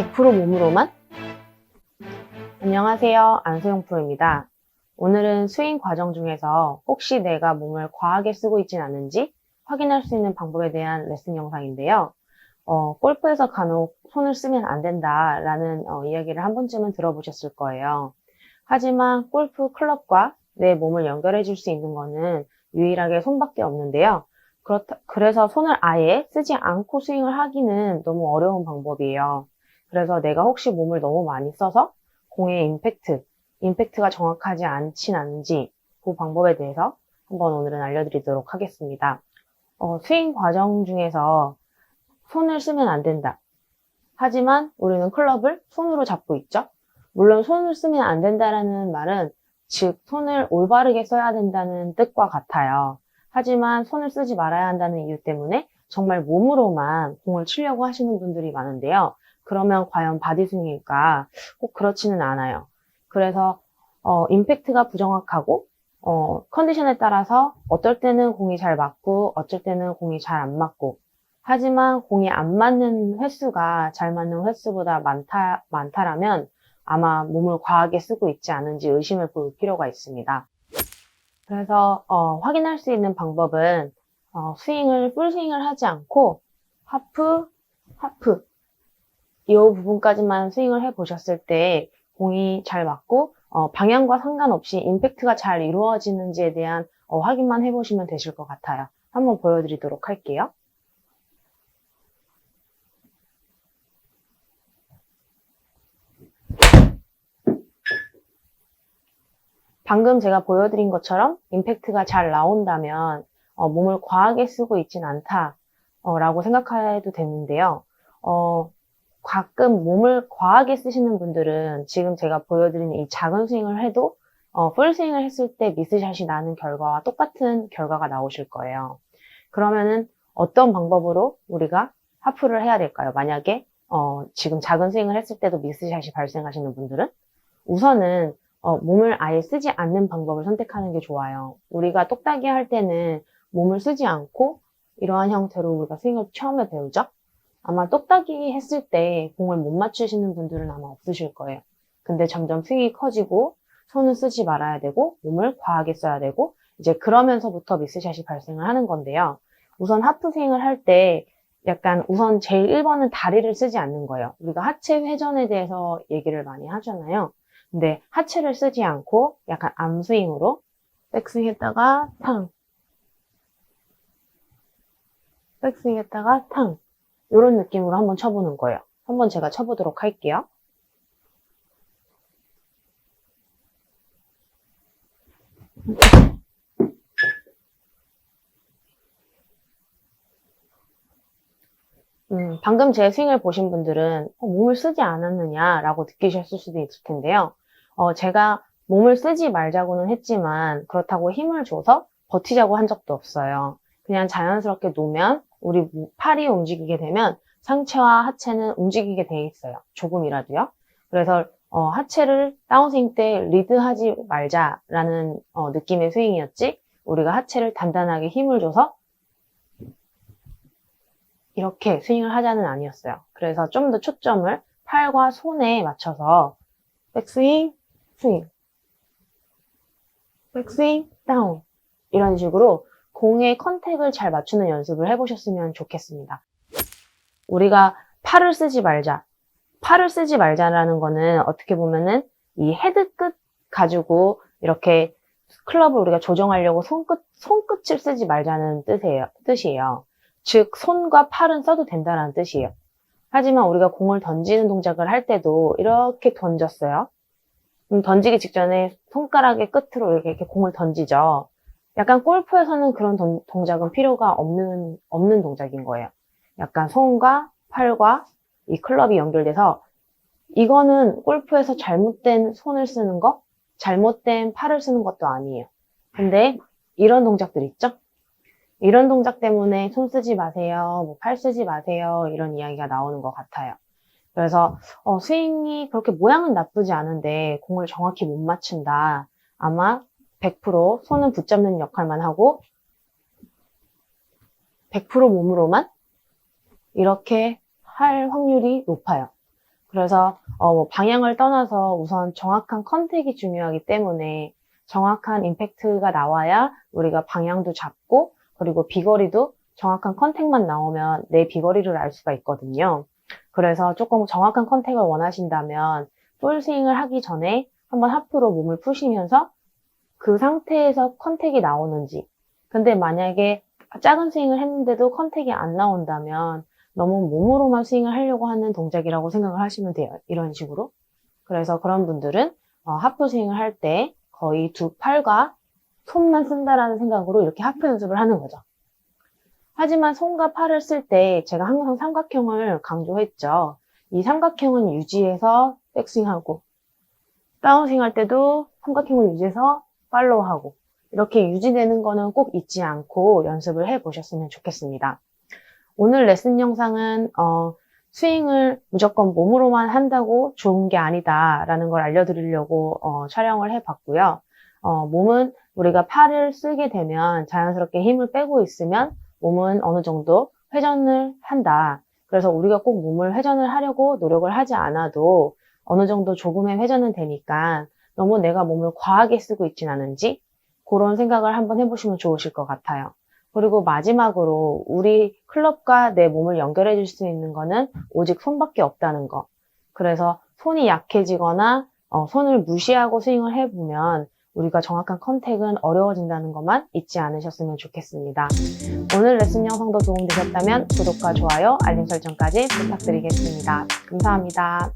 100% 몸으로만? 안녕하세요. 안소영 프로입니다. 오늘은 스윙 과정 중에서 혹시 내가 몸을 과하게 쓰고 있진 않은지 확인할 수 있는 방법에 대한 레슨 영상인데요. 어, 골프에서 간혹 손을 쓰면 안 된다라는 어, 이야기를 한 번쯤은 들어보셨을 거예요. 하지만 골프 클럽과 내 몸을 연결해 줄 수 있는 거는 유일하게 손밖에 없는데요. 그렇다, 그래서 손을 아예 쓰지 않고 스윙을 하기는 너무 어려운 방법이에요. 그래서 내가 혹시 몸을 너무 많이 써서 공의 임팩트, 임팩트가 정확하지 않진 않은지 그 방법에 대해서 한번 오늘은 알려드리도록 하겠습니다. 어, 스윙 과정 중에서 손을 쓰면 안 된다. 하지만 우리는 클럽을 손으로 잡고 있죠. 물론 손을 쓰면 안 된다라는 말은 즉 손을 올바르게 써야 된다는 뜻과 같아요. 하지만 손을 쓰지 말아야 한다는 이유 때문에 정말 몸으로만 공을 치려고 하시는 분들이 많은데요. 그러면 과연 바디스윙일까? 꼭 그렇지는 않아요. 그래서 어, 임팩트가 부정확하고 어, 컨디션에 따라서 어떨 때는 공이 잘 맞고 어쩔 때는 공이 잘 안 맞고 하지만 공이 안 맞는 횟수가 잘 맞는 횟수보다 많다, 많다라면 아마 몸을 과하게 쓰고 있지 않은지 의심을 볼 필요가 있습니다. 그래서 어, 확인할 수 있는 방법은 어, 스윙을 풀스윙을 하지 않고 하프, 하프 이 부분까지만 스윙을 해보셨을 때 공이 잘 맞고 어, 방향과 상관없이 임팩트가 잘 이루어지는지에 대한 어, 확인만 해보시면 되실 것 같아요. 한번 보여드리도록 할게요. 방금 제가 보여드린 것처럼 임팩트가 잘 나온다면 어, 몸을 과하게 쓰고 있진 않다라고 생각해도 되는데요. 어, 가끔 몸을 과하게 쓰시는 분들은 지금 제가 보여드린 이 작은 스윙을 해도 어, 풀스윙을 했을 때 미스샷이 나는 결과와 똑같은 결과가 나오실 거예요. 그러면은 어떤 방법으로 우리가 하프를 해야 될까요? 만약에 어, 지금 작은 스윙을 했을 때도 미스샷이 발생하시는 분들은 우선은 어, 몸을 아예 쓰지 않는 방법을 선택하는 게 좋아요. 우리가 똑딱이 할 때는 몸을 쓰지 않고 이러한 형태로 우리가 스윙을 처음에 배우죠? 아마 똑딱이 했을 때 공을 못 맞추시는 분들은 아마 없으실 거예요. 근데 점점 스윙이 커지고 손을 쓰지 말아야 되고 몸을 과하게 써야 되고 이제 그러면서부터 미스샷이 발생을 하는 건데요. 우선 하프 스윙을 할 때 약간 우선 제일 1번은 다리를 쓰지 않는 거예요. 우리가 하체 회전에 대해서 얘기를 많이 하잖아요. 근데 하체를 쓰지 않고 약간 암스윙으로 백스윙 했다가 탕 백스윙 했다가 탕 이런 느낌으로 한번 쳐보는 거예요. 한번 제가 쳐보도록 할게요. 음, 방금 제 스윙을 보신 분들은 어, 몸을 쓰지 않았느냐라고 느끼셨을 수도 있을 텐데요. 어, 제가 몸을 쓰지 말자고는 했지만 그렇다고 힘을 줘서 버티자고 한 적도 없어요. 그냥 자연스럽게 놓으면 우리 팔이 움직이게 되면 상체와 하체는 움직이게 돼 있어요. 조금이라도요. 그래서 어, 하체를 다운스윙 때 리드하지 말자라는 어, 느낌의 스윙이었지 우리가 하체를 단단하게 힘을 줘서 이렇게 스윙을 하자는 아니었어요. 그래서 좀 더 초점을 팔과 손에 맞춰서 백스윙, 스윙, 백스윙, 다운 이런 식으로 공의 컨택을 잘 맞추는 연습을 해보셨으면 좋겠습니다. 우리가 팔을 쓰지 말자. 팔을 쓰지 말자라는 거는 어떻게 보면은 이 헤드 끝 가지고 이렇게 클럽을 우리가 조정하려고 손끝, 손끝을 쓰지 말자는 뜻이에요. 뜻이에요. 즉, 손과 팔은 써도 된다는 뜻이에요. 하지만 우리가 공을 던지는 동작을 할 때도 이렇게 던졌어요. 음, 던지기 직전에 손가락의 끝으로 이렇게, 이렇게 공을 던지죠. 약간 골프에서는 그런 동, 동작은 필요가 없는, 없는 동작인 거예요. 약간 손과 팔과 이 클럽이 연결돼서 이거는 골프에서 잘못된 손을 쓰는 거, 잘못된 팔을 쓰는 것도 아니에요. 근데 이런 동작들 있죠? 이런 동작 때문에 손 쓰지 마세요, 뭐 팔 쓰지 마세요, 이런 이야기가 나오는 것 같아요. 그래서 어, 스윙이 그렇게 모양은 나쁘지 않은데 공을 정확히 못 맞춘다. 아마 100% 손은 붙잡는 역할만 하고 100% 몸으로만 이렇게 할 확률이 높아요. 그래서 어, 뭐 방향을 떠나서 우선 정확한 컨택이 중요하기 때문에 정확한 임팩트가 나와야 우리가 방향도 잡고 그리고 비거리도 정확한 컨택만 나오면 내 비거리를 알 수가 있거든요. 그래서 조금 정확한 컨택을 원하신다면 풀스윙을 하기 전에 한번 하프로 몸을 푸시면서 그 상태에서 컨택이 나오는지 근데 만약에 작은 스윙을 했는데도 컨택이 안 나온다면 너무 몸으로만 스윙을 하려고 하는 동작이라고 생각을 하시면 돼요. 이런 식으로. 그래서 그런 분들은 어, 하프 스윙을 할 때 거의 두 팔과 손만 쓴다라는 생각으로 이렇게 하프 연습을 하는 거죠. 하지만 손과 팔을 쓸 때 제가 항상 삼각형을 강조했죠. 이 삼각형은 유지해서 백스윙하고 다운스윙 할 때도 삼각형을 유지해서 팔로우하고 이렇게 유지되는 거는 꼭 잊지 않고 연습을 해 보셨으면 좋겠습니다. 오늘 레슨 영상은 어, 스윙을 무조건 몸으로만 한다고 좋은 게 아니다라는 걸 알려드리려고 어, 촬영을 해봤고요. 어, 몸은 우리가 팔을 쓰게 되면 자연스럽게 힘을 빼고 있으면 몸은 어느 정도 회전을 한다. 그래서 우리가 꼭 몸을 회전을 하려고 노력을 하지 않아도 어느 정도 조금의 회전은 되니까 너무 내가 몸을 과하게 쓰고 있진 않은지 그런 생각을 한번 해보시면 좋으실 것 같아요. 그리고 마지막으로 우리 클럽과 내 몸을 연결해 줄 수 있는 거는 오직 손밖에 없다는 거. 그래서 손이 약해지거나 어, 손을 무시하고 스윙을 해보면 우리가 정확한 컨택은 어려워진다는 것만 잊지 않으셨으면 좋겠습니다. 오늘 레슨 영상도 도움되셨다면 구독과 좋아요, 알림 설정까지 부탁드리겠습니다. 감사합니다.